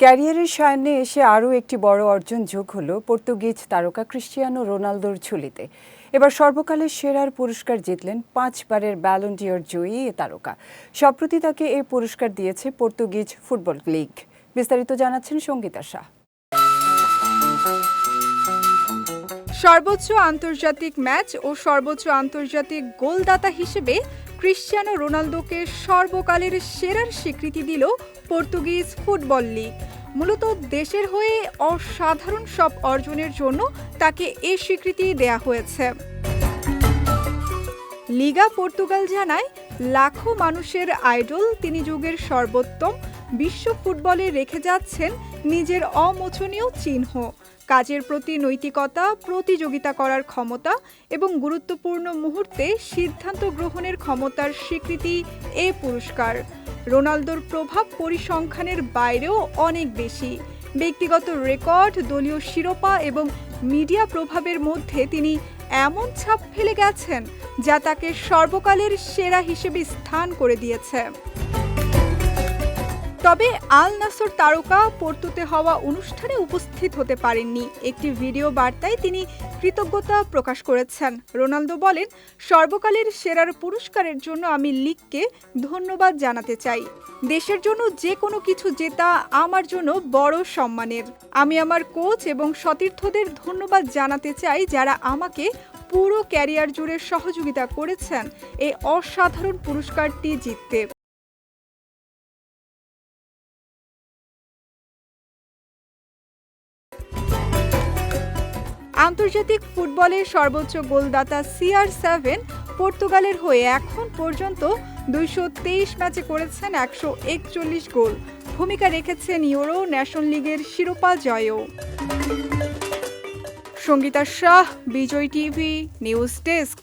ক্যারিয়ারের সায়নে এসে আরও একটি বড় অর্জন যোগ হলো পর্তুগিজ তারকা ক্রিশ্চিয়ানো রোনালদোর ঝুলিতে। এবার সর্বকালের সেরার পুরস্কার জিতলেন পাঁচবারের ব্যালন্ডিয়র জয়ী এ তারকা। সম্প্রতি তাকে এই পুরস্কার দিয়েছে পর্তুগিজ ফুটবল লিগ। বিস্তারিত জানাচ্ছেন সঙ্গীতা শাহ। সর্বোচ্চ আন্তর্জাতিক ম্যাচ ও সর্বোচ্চ আন্তর্জাতিক গোলদাতা হিসেবে ক্রিশ্চিয়ানো রোনালদোকে সর্বকালের সেরার স্বীকৃতি দিল পর্তুগিজ ফুটবল লিগ। মূলত দেশের হয়ে অসাধারণ সব অর্জনের জন্য তাকে এ স্বীকৃতি দেয়া হয়েছে। লিগা পর্তুগাল জানায়, লাখো মানুষের আইডল তিনি যুগের সর্বোত্তম, বিশ্ব ফুটবলে রেখে যাচ্ছেন নিজের অমোচনীয় চিহ্ন। কাজের প্রতি নৈতিকতা, প্রতিযোগিতা করার ক্ষমতা এবং গুরুত্বপূর্ণ মুহূর্তে সিদ্ধান্ত গ্রহণের ক্ষমতার স্বীকৃতি এ পুরস্কার। রোনালদোর প্রভাব পরিসংখ্যানের বাইরেও অনেক বেশি। ব্যক্তিগত রেকর্ড, দলীয় শিরোপা এবং মিডিয়া প্রভাবের মধ্যে তিনি এমন ছাপ ফেলে গেছেন যা তাকে সর্বকালের সেরা হিসেবে স্থান করে দিয়েছে। তবে আল নাসর তারকা পর্তুতে হওয়া অনুষ্ঠানে উপস্থিত হতে পারেননি। একটি ভিডিও বার্তায় তিনি কৃতজ্ঞতা প্রকাশ করেছেন। রোনালদো বলেন, সর্বকালের সেরার পুরস্কারের জন্য আমি লিগকে ধন্যবাদ জানাতে চাই। দেশের জন্য যে কোনো কিছু জেতা আমার জন্য বড় সম্মানের। আমি আমার কোচ এবং সতীর্থদের ধন্যবাদ জানাতে চাই যারা আমাকে পুরো ক্যারিয়ার জুড়ে সহযোগিতা করেছেন। এই অসাধারণ পুরস্কারটি জিততে। আন্তর্জাতিক ফুটবলের সর্বোচ্চ গোলদাতা সিআর সেভেন পর্তুগালের হয়ে এখন পর্যন্ত দুইশো তেইশ ম্যাচে করেছেন একশো একচল্লিশ গোল। ভূমিকা রেখেছেন ইউরো ন্যাশন লিগের শিরোপা জয়ও। Sangeeta Shah, Vijay TV, news desk.